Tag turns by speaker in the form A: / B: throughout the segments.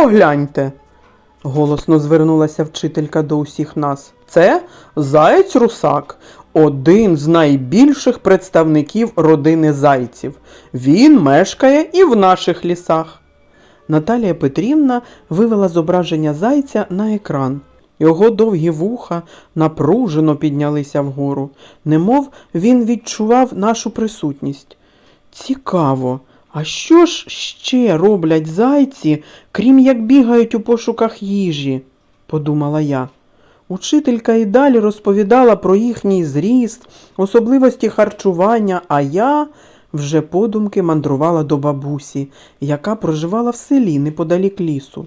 A: Погляньте. Голосно звернулася вчителька до усіх нас. Це заєць русак, один з найбільших представників родини зайців. Він мешкає і в наших лісах. Наталія Петрівна вивела зображення зайця на екран. Його довгі вуха напружено піднялися вгору, немов він відчував нашу присутність. Цікаво, а що ж ще роблять зайці, крім як бігають у пошуках їжі? подумала я. Учителька і далі розповідала про їхній зріст, особливості харчування, а я вже подумки мандрувала до бабусі, яка проживала в селі неподалік лісу.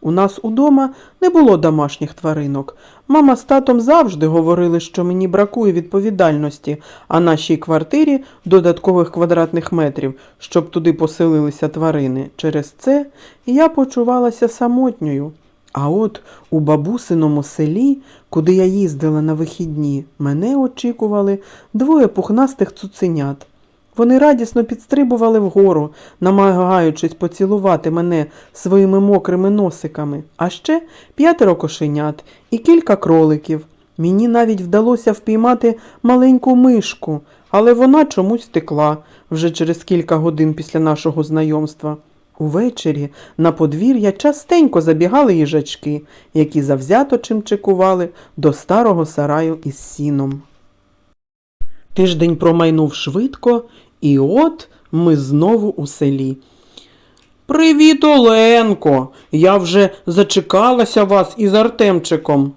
A: У нас удома не було домашніх тваринок. Мама з татом завжди говорили, що мені бракує відповідальності, а нашій квартирі додаткових квадратних метрів, щоб туди поселилися тварини. Через це я почувалася самотньою. А от у бабусиному селі, куди я їздила на вихідні, мене очікували двоє пухнастих цуценят. Вони радісно підстрибували вгору, намагаючись поцілувати мене своїми мокрими носиками, а ще п'ятеро кошенят і кілька кроликів. Мені навіть вдалося впіймати маленьку мишку, але вона чомусь втекла вже через кілька годин після нашого знайомства. Увечері на подвір'я частенько забігали їжачки, які завзято чимчикували до старого сараю із сіном. Тиждень промайнув швидко, і от ми знову у селі. Привіт, Оленко! Я вже зачекалася вас із Артемчиком.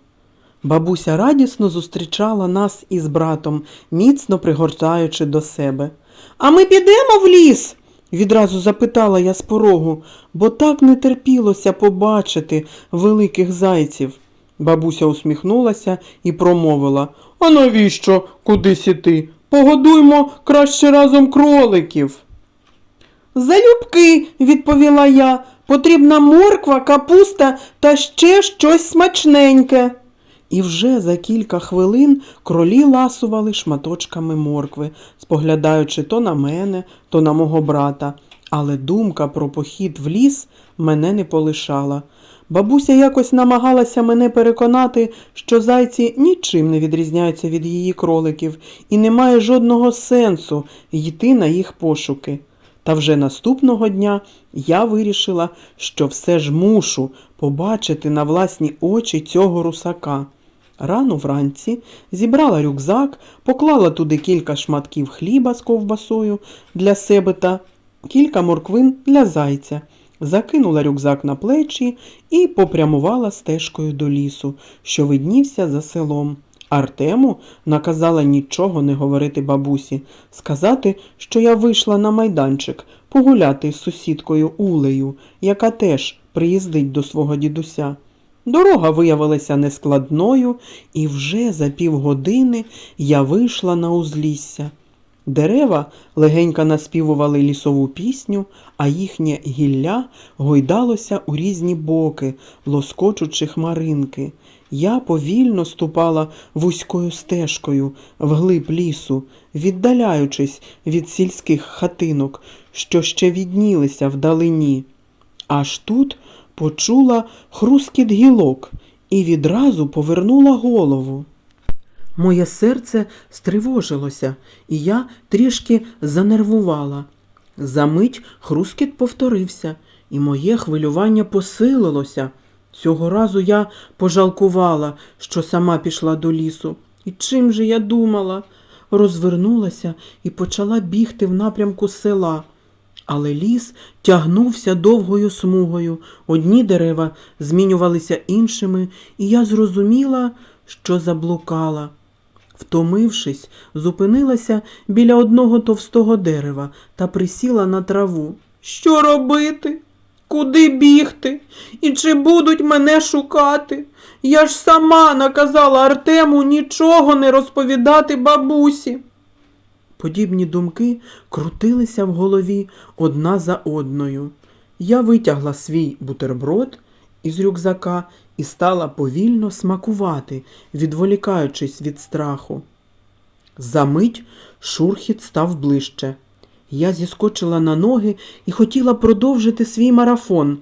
A: Бабуся радісно зустрічала нас із братом, міцно пригортаючи до себе. А ми підемо в ліс? відразу запитала я з порогу, бо так не терпілося побачити великих зайців. Бабуся усміхнулася і промовила А навіщо кудись іти? Погодуймо краще разом кроликів. Залюбки, відповіла я, потрібна морква, капуста та ще щось смачненьке. І вже за кілька хвилин кролі ласували шматочками моркви, споглядаючи то на мене, то на мого брата. Але думка про похід в ліс мене не полишала. Бабуся якось намагалася мене переконати, що зайці нічим не відрізняються від її кроликів, і немає жодного сенсу йти на їх пошуки. Та вже наступного дня я вирішила, що все ж мушу побачити на власні очі цього русака. Рано вранці зібрала рюкзак, поклала туди кілька шматків хліба з ковбасою для себе та кілька морквин для зайця, закинула рюкзак на плечі і попрямувала стежкою до лісу, що виднівся за селом. Артему наказала нічого не говорити бабусі, сказати, що я вийшла на майданчик погуляти з сусідкою Улею, яка теж приїздить до свого дідуся. Дорога виявилася нескладною, і вже за півгодини я вийшла на узлісся. Дерева легенько наспівували лісову пісню, а їхнє гілля гойдалося у різні боки, лоскочучи хмаринки. Я повільно ступала вузькою стежкою вглиб лісу, віддаляючись від сільських хатинок, що ще віднілися вдалині. Аж тут почула хрускіт гілок і відразу повернула голову. Моє серце стривожилося, і я трішки занервувала. Замить хрускіт повторився, і моє хвилювання посилилося. Цього разу я пожалкувала, що сама пішла до лісу. І чим же я думала? Розвернулася і почала бігти в напрямку села. Але ліс тягнувся довгою смугою, одні дерева змінювалися іншими, і я зрозуміла, що заблукала. Втомившись, зупинилася біля одного товстого дерева та присіла на траву. Що робити? Куди бігти? І чи будуть мене шукати? Я ж сама наказала Артему нічого не розповідати бабусі. Подібні думки крутилися в голові одна за одною. Я витягла свій бутерброд із рюкзака і стала повільно смакувати, відволікаючись від страху. Замить шурхіт став ближче. Я зіскочила на ноги і хотіла продовжити свій марафон,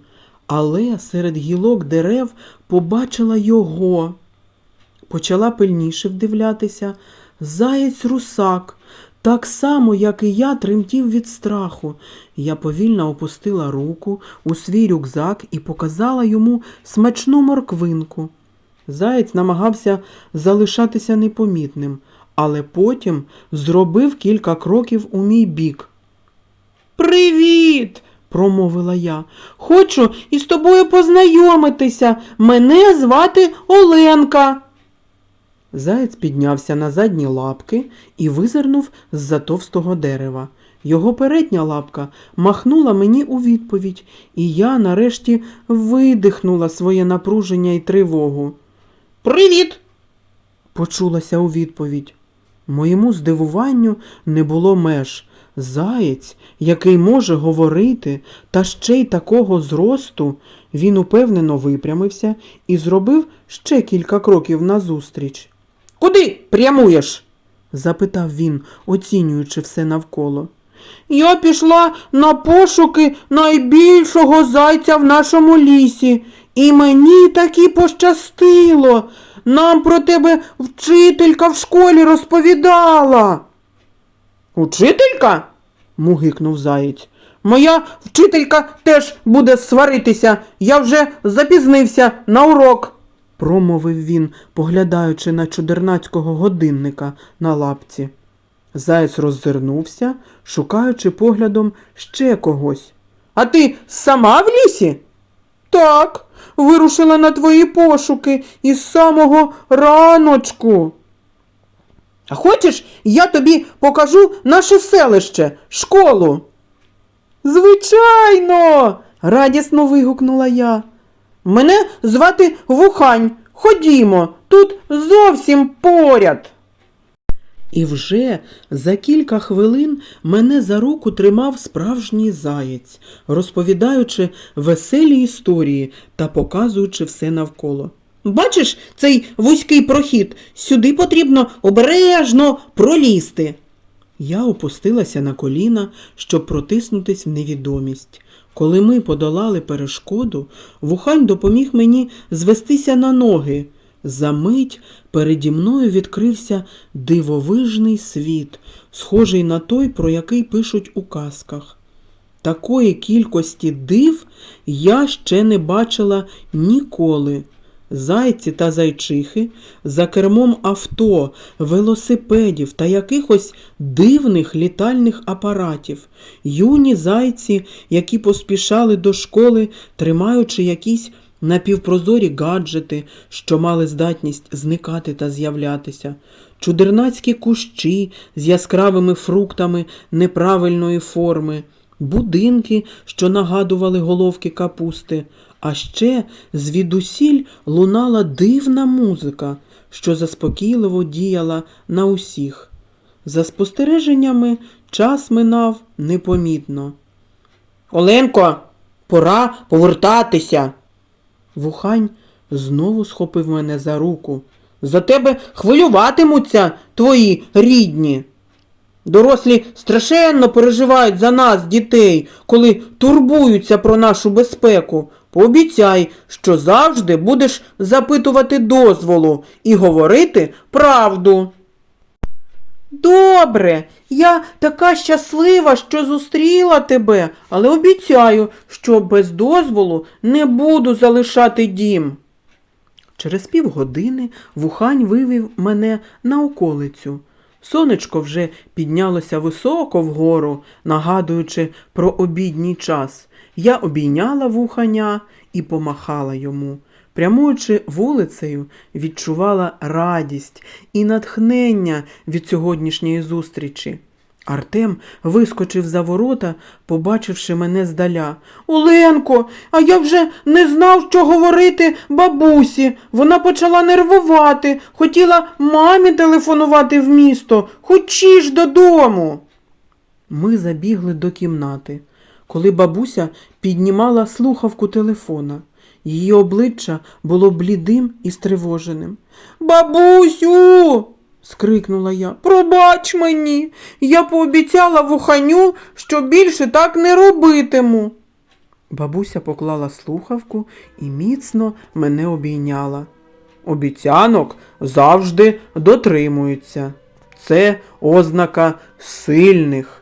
A: але серед гілок дерев побачила його. Почала пильніше вдивлятися. Заєць русак, так само, як і я, тремтів від страху. Я повільно опустила руку у свій рюкзак і показала йому смачну морквинку. Заєць намагався залишатися непомітним, але потім зробив кілька кроків у мій бік. Привіт! промовила я. Хочу із тобою познайомитися. Мене звати Оленка. Заєць піднявся на задні лапки і визирнув з-за товстого дерева. Його передня лапка махнула мені у відповідь, і я нарешті видихнула своє напруження і тривогу. Привіт! почулася у відповідь. Моєму здивуванню не було меж. Заєць, який може говорити, та ще й такого зросту, він упевнено випрямився і зробив ще кілька кроків назустріч. Куди прямуєш? запитав він, оцінюючи все навколо. Я пішла на пошуки найбільшого зайця в нашому лісі, і мені таки пощастило. Нам про тебе вчителька в школі розповідала. Учителька? мугикнув заєць. Моя вчителька теж буде сваритися. Я вже запізнився на урок, промовив він, поглядаючи на чудернацького годинника на лапці. Заєць роззирнувся, шукаючи поглядом ще когось. А ти сама в лісі? Так, вирушила на твої пошуки із самого раночку. А хочеш, я тобі покажу наше селище, школу? Звичайно, радісно вигукнула я. Мене звати Вухань. Ходімо, тут зовсім поряд. І вже за кілька хвилин мене за руку тримав справжній заєць, розповідаючи веселі історії та показуючи все навколо. Бачиш цей вузький прохід? Сюди потрібно обережно пролізти. Я опустилася на коліна, щоб протиснутись в невідомість. Коли ми подолали перешкоду, вухань допоміг мені звестися на ноги. За мить переді мною відкрився дивовижний світ, схожий на той, про який пишуть у казках. Такої кількості див я ще не бачила ніколи. Зайці та зайчихи за кермом авто, велосипедів та якихось дивних літальних апаратів, юні зайці, які поспішали до школи, тримаючи якісь напівпрозорі гаджети, що мали здатність зникати та з'являтися, чудернацькі кущі з яскравими фруктами неправильної форми, будинки, що нагадували головки капусти, а ще звідусіль лунала дивна музика, що заспокійливо діяла на усіх. За спостереженнями час минав непомітно. Оленко, пора повертатися. Вухань знову схопив мене за руку. За тебе хвилюватимуться твої рідні. Дорослі страшенно переживають за нас, дітей, коли турбуються про нашу безпеку. Пообіцяй, що завжди будеш запитувати дозволу і говорити правду. Добре, я така щаслива, що зустріла тебе, але обіцяю, що без дозволу не буду залишати дім. Через півгодини вухань вивів мене на околицю. Сонечко вже піднялося високо вгору, нагадуючи про обідній час. Я обійняла вуханя і помахала йому. Прямуючи вулицею, відчувала радість і натхнення від сьогоднішньої зустрічі. Артем вискочив за ворота, побачивши мене здаля. Оленко, а я вже не знав, що говорити бабусі. Вона почала нервувати, хотіла мамі телефонувати в місто. Хочі додому. Ми забігли до кімнати, коли бабуся піднімала слухавку телефона. Її обличчя було блідим і стривоженим. Бабусю. скрикнула я. Пробач мені. Я пообіцяла вуханю, що більше так не робитиму. Бабуся поклала слухавку і міцно мене обійняла. Обіцянок завжди дотримуються. Це ознака сильних.